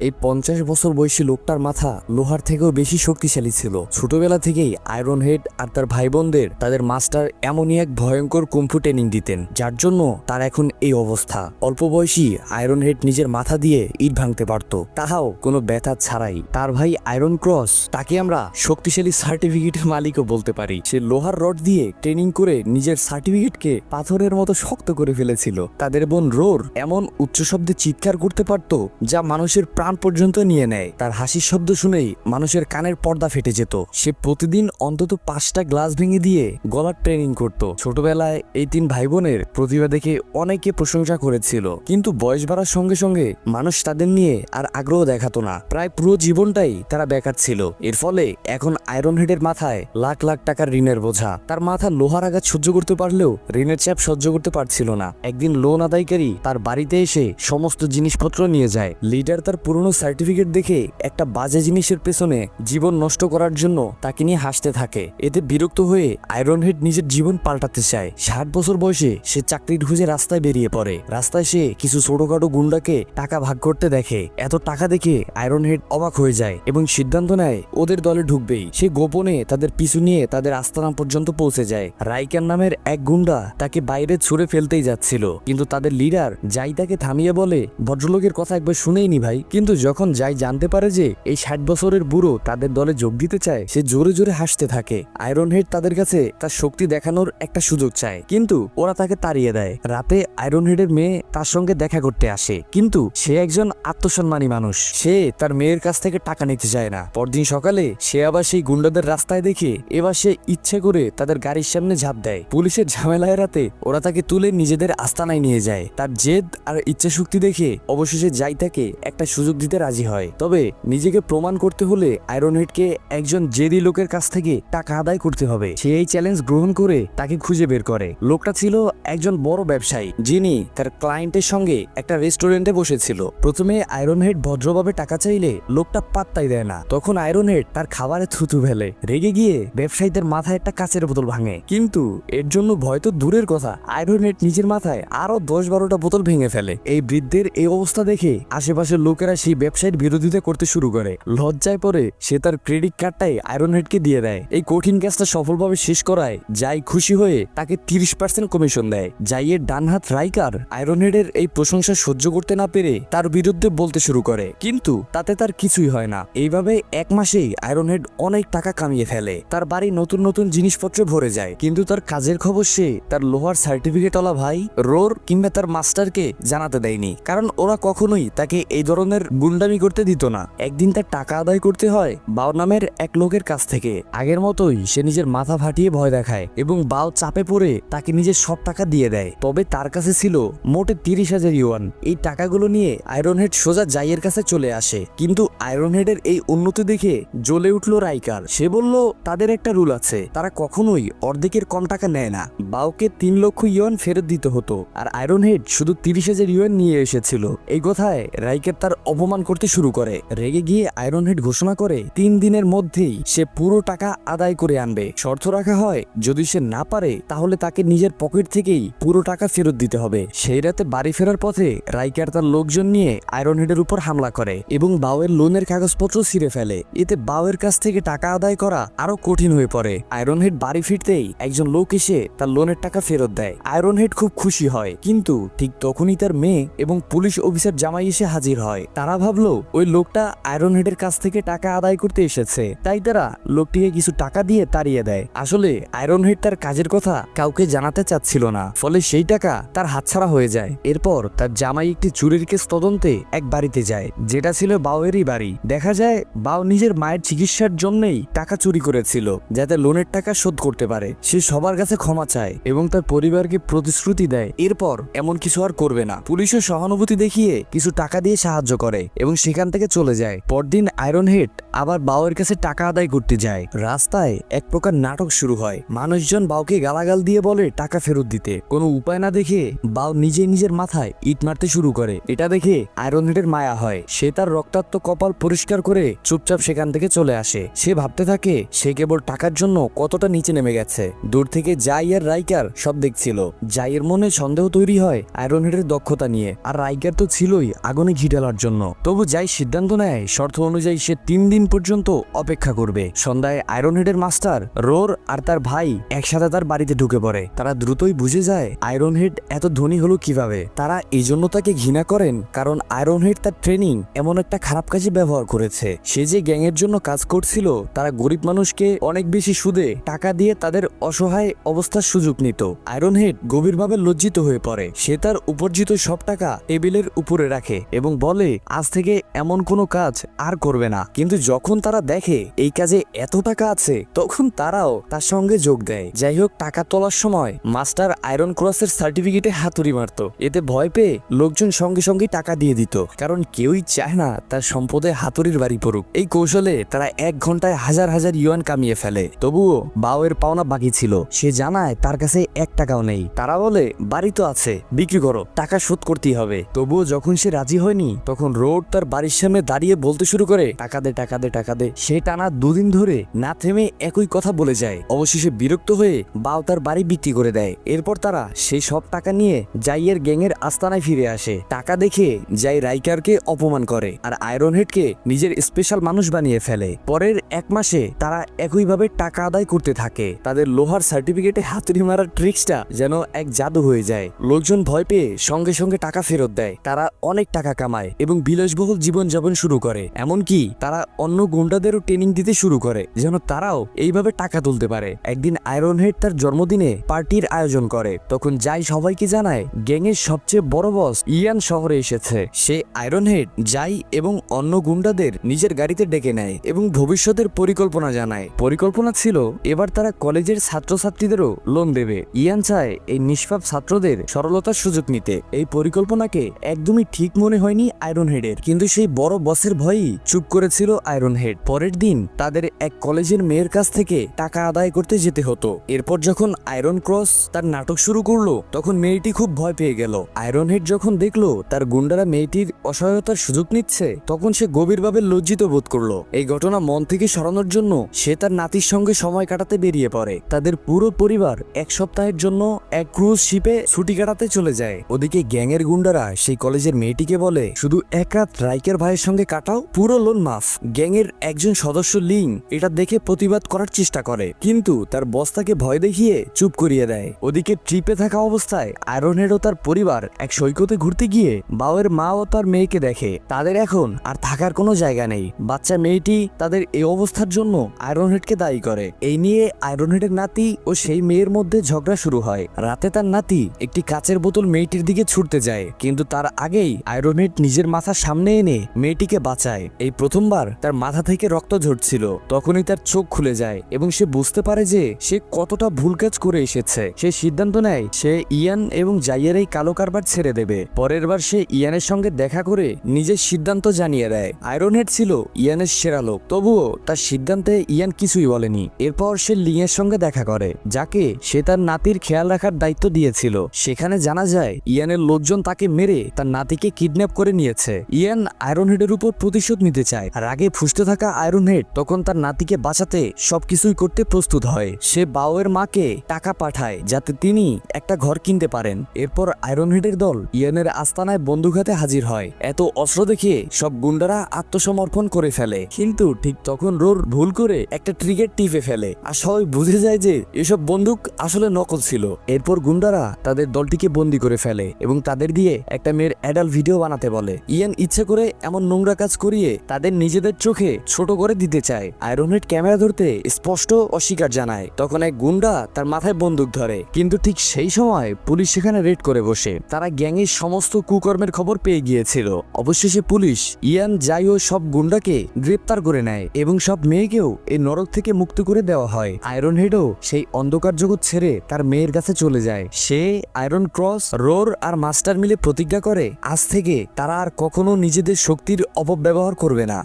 এই পঞ্চাশ বছর বয়সী লোকটার মাথা লোহার থেকেও বেশি শক্তিশালী ছিল। ছোটবেলা থেকেই আয়রন হেড আর তার ভাই বোনদের তাদের মাস্টার এমনই এক ভয়ঙ্কর কুম্ফু ট্রেনিং দিতেন, যার জন্য তার এখন এই অবস্থা। অল্প বয়সী আয়রন হেড নিজের মাথা দিয়ে ইট ভাঙতে পারত। তাহাও কোনো ব্যথা ছাড়াই। তার ভাই আয়রন ক্রস তাকে আমরা শক্তিশালী সার্টিফিকেটের মালিকও বলতে পারি। সে লোহার রড দিয়ে ট্রেনিং করে নিজের সার্টিফিকেটকে পাথরের মতো শক্ত করে ফেলেছিল। তাদের বোন রোর এমন উচ্চ শব্দে চিৎকার করতে পারত, যা মানুষের প্রাণ পর্যন্ত নিয়ে নেয়। তার হাসির শব্দ শুনেই মানুষের কানের পর্দা ফেটে যেত। সে প্রতিদিন অন্তত পাঁচটা গ্লাস ভেঙে দিয়ে গলার ট্রেনিং করত। ছোটবেলায় এই তিন ভাই বোনের প্রতিভা দেখে অনেকে প্রশংসা করেছিল। কিন্তু বয়স বাড়ার সঙ্গে সঙ্গে মানুষ তাদের নিয়ে আর আগ্রহ দেখাতো না। প্রায় পুরো জীবনটাই তারা বেকার ছিল। এর ফলে এখন আয়রন হেডের মাথায় লাখ লাখ টাকার ঋণের বোঝা। তার মাথা লোহার আঘাত সহ্য করতে পারলেও ঋণের চাপ সহ্য করতে পারছিল না। একদিন লোন আদায়কারী তার বাড়িতে এসে সমস্ত জিনিসপত্র নিয়ে যায়। লিডার তার পুরনো সার্টিফিকেট দেখে একটা বাজে জিনিসের পেছনে জীবন নষ্ট করার জন্য তাকে নিয়ে হাসতে থাকে। এতে বিরক্ত হয়ে আয়রন হেড নিজের জীবন পাল্টাতে চায়। ষাট বছর বয়সে সে চাকরির খুঁজে রাস্তায় বেরিয়ে পড়ে। রাস্তায় সে কিছু ছোটখাটো গুন্ডাকে টাকা ভাগ করতে দেখে। এত টাকা দেখে আয়রন হেড অবাক হয়ে যায় এবং সিদ্ধান্ত নেয় ওদের দলে ঢুকবেই। সে গোপনে তাদের পিছু নিয়ে তাদের আস্তানা পর্যন্ত পৌঁছে যায়। রাইকার নামের এক গুন্ডা তাকে বাইরে ছুড়ে ফেলতেই যাচ্ছিল। কিন্তু তাদের লিডার যাই তাকে থামিয়ে বলে, ভদ্রলোকের কথা একবার শুনেইনি ভাই। কিন্তু যখন যাই জানতে পারে যে এই ষাট বছরের বুড়ো তাদের দলে যোগ দিতে চায়, সে জোরে জোরে হাসতে থাকে। আয়রন হেড তাদের কাছে তার শক্তি দেখানোর একটা সুযোগ চায়। কিন্তু ওরা তাকে তাড়িয়ে দেয়। রাতে আয়রন হেডের মেয়ে তার সঙ্গে দেখা করতে আসে। কিন্তু সে একজন আত্মসম্মানী মানুষ। সে তার মেয়ের কাছ থেকে টাকা নিতে চায় না। পরদিন সকালে সে আবার সেই গুন্ডাদের রাস্তায় দেখে এবার সে ইচ্ছে করে তাদের গাড়ির সামনে ঝাঁপ দেয়। পুলিশের ঝামেলা এড়াতে ওরা তাকে তুলে নিজেদের আস্তানায় নিয়ে যায়। তার জেদ আর ইচ্ছা শক্তি দেখে অবশেষে যাই তাকে একটা সুযোগ দিতে রাজি হয়। তবে নিজেকে প্রমাণ করতে হলে আয়রন হেডকে একজন জেদি লোকের কাছ থেকে টাকা আদায় করতে হবে। সে এই চ্যালেঞ্জ গ্রহণ করে তাকে খুঁজে বের করে। লোকটা ছিল একজন বড় ব্যবসায়ী, যিনি তার ক্লায়েন্টের সঙ্গে একটা রেস্টুরেন্টে বসেছিল। প্রথমে আয়রন হেড ভদ্রভাবে টাকা চাইলে লোকটা পাত্তাই দেয় না। তখন আয়রন হেড তার খাবারে থুতু ফেলে। রেগে গিয়ে ব্যবসায়ীদের মাথায় একটা কাচের বোতল ভাঙে। কিন্তু এর জন্য ভয় তো দূরের কথা। আয়রন হেড নিজের মাথায় আরও দশ বারোটা বোতল ভেঙে ফেলে। এই বৃদ্ধের এই অবস্থা দেখে আশেপাশের লোকেরা সেই ব্যবসায়ীর বিরোধিতা করতে শুরু করে। লজ্জায় পরে সে তার ক্রেডিট কার্ডটাই আয়রন হেডকে দিয়ে দেয়। এই কঠিন কাজটা সফলভাবে শেষ করায় যাই খুশি হয়ে তাকে তিরিশ পার্সেন্ট কমিশন দেয়। যাইয়ের ডান হাত রাইকার আয়রন হেডের এই প্রশংসা সহ্য করতে না পেরে তার বিরুদ্ধে বলতে শুরু করে। কিন্তু তাতে তার কিছুই হয় না। এইভাবে এক মাসেই আয়রন হেড অনেক টাকা কামিয়ে ফেলে। তার বাড়ি নতুন নতুন জিনিসপত্রে ভরে যায়। কিন্তু তার কাজের খবর সে তার লোহার সার্টিফিকেটওয়ালা ভাই রোর কিংবা তার মাস্টারকে জানাতে দেয়নি। কারণ ওরা কখনোই তাকে এই ধরনের গুন্ডামি করতে দিত না। একদিন তার টাকা আদায় করতে হয় বাও নামের এক লোকের কাছ থেকে। আগের মতোই সে নিজের মাথা ফাটিয়ে ভয় দেখায় এবং বাও চাপে পড়ে তাকে নিজের সব টাকা দিয়ে দেয়। তবে তার কাছে ছিল মোটে তিরিশ হাজার ইউয়ান। এই টাকাগুলো নিয়ে আয়রন হেড সোজা জাইয়ের কাছে চলে আসে। কিন্তু আয়রন হেডের এই উন্নতি দেখে জ্বলে উঠল রাইকার সে বলল, তাদের একটা রুল আছে। তারা কখনোই অর্ধেকের কম টাকা নেয় না। বাউকে তিন লক্ষ ইউয়ান ফেরত দিতে হতো। আর আয়রন হেড শুধু তিরিশ হাজার ইউয়ান নিয়ে এসেছিল। এই কথায় রাইকার তার অপমান করতে শুরু করে। রেগে গিয়ে আয়রন হেড ঘোষণা করে, তিন দিনের মধ্যেই সে পুরো টাকা আদায় করে আনবে। শর্ত রাখা হয়, যদি সে না পারে, তাহলে তাকে নিজের পকেট থেকেই পুরো টাকা ফেরত দিতে হবে। সেই রাতে বাড়ি ফেরার পথে রাইকার তার লোকজন নিয়ে আয়রন হেডের উপর হামলা করে এবং বাউয়ের লোনের কাগজপত্র ছিঁড়ে ফেলে। এতে বাউয়ের কাছ থেকে টাকা আদায় করা আরও কঠিন হয়ে পড়ে। আয়রন হেড বাড়ি ফিরতেই একজন লোক এসে তার লোনের টাকা ফেরত দেয়। আয়রন হেড খুব খুশি হয়, কিন্তু ঠিক তখনই তার মেয়ে এবং পুলিশ অফিসার জামাই এসে হাজির হয়। তারা ভাবলো, ওই লোকটা আয়রন হেডের কাছ থেকে টাকা আদায় করতে এসেছে। তাই তারা লোকটিকে কিছু টাকা দিয়ে তাড়িয়ে দেয়। আসলে আয়রন হেড তার কাজের কথা কাউকে জানাতে চাচ্ছিল না। ফলে সেই টাকা তার হাতছাড়া হয়ে যায়। এরপর তার জামাই একটি চুরির কেস তদন্তে এক বাড়িতে যায়, যেটা ছিল বাউয়েরই বাড়ি। দেখা যায় বাউ নিজের মায়ের চিকিৎসার জন্যই টাকা চুরি করেছিল, যাতে লোনের টাকা শোধ করতে পারে। সে সবার কাছে ক্ষমা চায় এবং তার পরিবারকে প্রতিশ্রুতি দেয়। এরপর এমন কিছু আর করবে না। পুলিশের সহানুভূতি দেখিয়ে কিছু টাকা দিয়ে সাহায্য করে। এবং সেখান থেকে চলে যায়। পরদিন আয়রন হেড আবার বাউয়ের কাছে টাকা আদায় করতে যায়। রাস্তায় এক প্রকার নাটক শুরু হয়। মানুষজন বাউকে গালাগাল দিয়ে বলে টাকা ফেরত দিতে। কোনো উপায় না দেখে বাউ নিজে নিজের মাথায় ইট মারতে শুরু করে। এটা দেখে আয়রন হেডের মায়া হয়। সে তার রক্তাক্ত কপাল পরিষ্কার করে চুপচাপ সেখান থেকে চলে আসে। সে ভাবতে থাকে, সে কেবল টাকার জন্য কতটা নিচে নেমে গেছে। দূর থেকে জাই আর রাইকার সব দেখছিল। জাইয়ের মনে সন্দেহ তৈরি হয় আয়রন হেডের দক্ষতা নিয়ে। আর রাইকার তো ছিলই আগুনে ঘি ঢালার জন্য। তবু যাই সিদ্ধান্ত নেয়, শর্ত অনুযায়ী সে তিন দিন পর্যন্ত অপেক্ষা করবে। সন্ধ্যায় আয়রন হেডের মাস্টার, রোর আর তার ভাই একসাথে তার বাড়িতে ঢুকে পড়ে। তারা দ্রুতই বুঝে যায় আয়রন হেড এত ধনী হলো কীভাবে? তারা এই জন্য তাকে ঘৃণা করেন, কারণ আয়রন হেড তার ট্রেনিং এমন একটা খারাপ কাজে ব্যবহার করেছে। সে যে গ্যাংয়ের জন্য কাজ করছিল, তারা গরিব মানুষকে অনেক বেশি সুদে টাকা দিয়ে তাদের অসহায় অবস্থার সুযোগ নিত। আয়রন হেড গভীরভাবে লজ্জিত হয়ে পড়ে। সে তার উপার্জিত সব টাকা টেবিলের উপরে রাখে এবং বলে আজ থেকে এমন কোনো কাজ আর করবে না। কিন্তু যখন তারা দেখে এই কাজে এত টাকা আছে, তখন তারাও তার সঙ্গে যোগ দেয়। যাই হোক, টাকা তোলার সময় মাস্টার আয়রন ক্রসের সার্টিফিকেটে হাতুড়ি মারত। এতে ভয় পেয়ে লোকজন সঙ্গে সঙ্গে টাকা দিয়ে দিত। কারণ কেউই চায় না তার সম্পদে হাতুড়ির বাড়ি পড়ুক। এই কৌশলে তারা এক ঘন্টায় হাজার হাজার ইউয়ান কামিয়ে ফেলে। তবুও বাউয়ের পাওনা বাকি ছিল। সে জানায় তার কাছে এক টাকাও নেই। তারা বলে, বাড়ি তো আছে, বিক্রি করো। টাকা শোধ করতেই হবে। তবুও যখন সে রাজি হয়নি, তখন রোড তার বাড়ির সামনে দাঁড়িয়ে বলতে শুরু করে, টাকা দে টাকা দে টাকা দে। সে টানা দুদিন ধরে না থেমে একই কথা বলে যায়। অবশেষে বিরক্ত হয়ে বাও তার বাড়ি বিক্রি করে দেয়। এরপর তারা সেই সব টাকা নিয়ে জাইয়ের গ্যাংয়ের আস্তানায় ফিরে আসে। টাকা দেখে যাই রাইকারকে অপমান করে আর আয়রন হেডকে নিজের স্পেশাল মানুষ বানিয়ে ফেলে। পরের এক মাসে তারা একইভাবে টাকা আদায় করতে থাকে। তাদের লোহার সার্টিফিকেটে হাতুড়ি মারার ট্রিক্সটা যেন এক জাদু হয়ে যায়। লোকজন ভয় পেয়ে সঙ্গে সঙ্গে টাকা ফেরত দেয়। তারা অনেক টাকা কামায় এবং বিলাসবহুল জীবনযাপন শুরু করে। এমনকি তারা অন্য গুন্ডাদেরও ট্রেনিং দিতে শুরু করে, যেন তারাও এইভাবে টাকা তুলতে পারে। একদিন আয়রন হেড তার জন্মদিনে পার্টির আয়োজন করে। তখন যাই সবাইকে জানায়, গ্যাংয়ের সবচেয়ে বড় বস ইয়ান শহরে এসেছে। সে আয়রন হেড যাই এবং অন্য গুন্ডাদের নিজের গাড়িতে ডেকে নেয় এবং ভবিষ্যতের পরিকল্পনা জানায়। পরিকল্পনা ছিল, এবার তারা কলেজের ছাত্রছাত্রীদেরও লোন দেবে। ইয়ান চায় এই নিষ্পাপ ছাত্রদের সরলতার সুযোগ নিতে। এই পরিকল্পনাকে একদমই ঠিক মনে হয়নি আয়রন হেডের কিন্তু সেই বড় বসের ভয়ই চুপ করেছিল আয়রন হেড পরের দিন তাদের এক কলেজের মেয়ের কাছ থেকে টাকা আদায় করতে যেতে হতো। এরপর যখন আয়রন ক্রস তার নাটক শুরু করল, তখন মেয়েটি খুব ভয় পেয়ে গেল। আয়রন হেড যখন দেখল তার গুন্ডারা মেয়েটির অসহায়তার সুযোগ নিচ্ছে, তখন সে গভীরভাবে লজ্জিত বোধ করল। এই ঘটনা মন থেকে সরানোর জন্য সে তার নাতির সঙ্গে সময় কাটাতে বেরিয়ে পড়ে। তাদের পুরো পরিবার এক সপ্তাহের জন্য এক ক্রুজ শিপে ছুটি কাটাতে চলে যায়। ওদিকে গ্যাংয়ের গুন্ডারা সেই কলেজের মেয়েটিকে বলে, শুধু এক রাত রাইকের ভাইয়ের সঙ্গে কাটাও? পুরো লোন মাফ। গ্যাংয়ের একজন সদস্য লিং এটা দেখে প্রতিবাদ করার চেষ্টা করে। কিন্তু তার বস্তাকে ভয় দেখিয়ে চুপ করিয়ে দেয়। ওদিকে ট্রিপে থাকা অবস্থায় আয়রনহেড ও তার পরিবার এক সৈকতে ঘুরতে গিয়ে বাউয়ের মা ও তার মেয়েকে দেখে। তাদের এখন আর থাকার কোনো জায়গা নেই। বাচ্চা মেয়েটি তাদের এই অবস্থার জন্য আয়রনহেডকে দায়ী করে। এই নিয়ে আয়রনহেডের নাতি ও সেই মেয়ের মধ্যে ঝগড়া শুরু হয়। রাতে তার নাতি একটি কাচের বোতল মেয়েটির দিকে ছুটতে যায়। কিন্তু তার আগেই আয়রনহেড নিজের মাথার সামনে এনে মেয়েটিকে বাঁচায়। এই প্রথমবার তার মাথা থেকে রক্ত ঝরছিল। তখনই তার চোখ খুলে যায় এবং সে বুঝতে পারে যে সে কতটা ভুল কাজ করে এসেছে। সে সিদ্ধান্ত নেয়, সে ইয়ান এবং জাইয়ের এই কালো কারবার ছেড়ে দেবে। পরের বার সে ইয়ানের সঙ্গে দেখা করে নিজের সিদ্ধান্ত জানিয়ে দেয়। আয়রন হেড ছিল ইয়ানের সেরা লোক। তবুও তার সিদ্ধান্তে ইয়ান কিছুই বলেনি। এরপর সে লিংয়ের সঙ্গে দেখা করে, যাকে সে তার নাতির খেয়াল রাখার দায়িত্ব দিয়েছিল। সেখানে জানা যায়, ইয়ানের লোকজন তাকে মেরে তার নাতিকে কিডন্যাপ করে নিয়েছে। ইয়ান আয়রন হেডের উপর প্রতিশোধ নিতে চায়। আর আগে ফুসতে থাকা আয়রন হেড তখন তার নাতিকে বাঁচাতে সবকিছুই করতে প্রস্তুত হয়। সে বাউয়ের মাকে টাকা পাঠায় যাতে তিনি একটা ঘর কিনতে পারেন। এরপর আয়রনহেডের দল ইয়ানের আস্তানায় বন্দুক হাতে হাজির হয়। এত অস্ত্র দেখে সব গুন্ডারা আত্মসমর্পণ করে ফেলে। কিন্তু ঠিক তখন রোর ভুল করে একটা ট্রিগের টিপে ফেলে। আর সবাই বুঝে যায় যে এসব বন্দুক আসলে নকল ছিল। এরপর গুন্ডারা তাদের দলটিকে বন্দি করে ফেলে এবং তাদের দিয়ে একটা মেয়ের অ্যাডাল্ট ভিডিও বানাতে বলে। ইয়ান ইচ্ছে করে এমন নোংরা কাজ করিয়ে তাদের নিজেদের চোখে ছোট করে দিতে চায়। আয়রনহেড ক্যামেরা ধরতে স্পষ্ট অস্বীকার জানায়। তখন এক গুন্ডা তার মাথায় বন্দুক ধরে। কিন্তু ঠিক সেই সময় পুলিশ সেখানে রেড করে বসে। তারা গ্যাংয়ের সমস্ত কুকর্মের খবর পেয়ে গিয়েছিল। অবশেষে পুলিশ ইয়ান, যাই ও সব গুন্ডাকে গ্রেপ্তার করে নেয় এবং সব মেয়েকেও এই নরক থেকে মুক্ত করে দেওয়া হয়। আয়রন হেডও সেই অন্ধকার জগৎ ছেড়ে তার মেয়ের কাছে চলে যায়। সে আয়রন ক্রস রোর আর মাস্টার মিলে প্রতিজ্ঞা করে, আজ থেকে তারা আর কখনো নিজেদের শক্তির অপব্যবহার করবে না।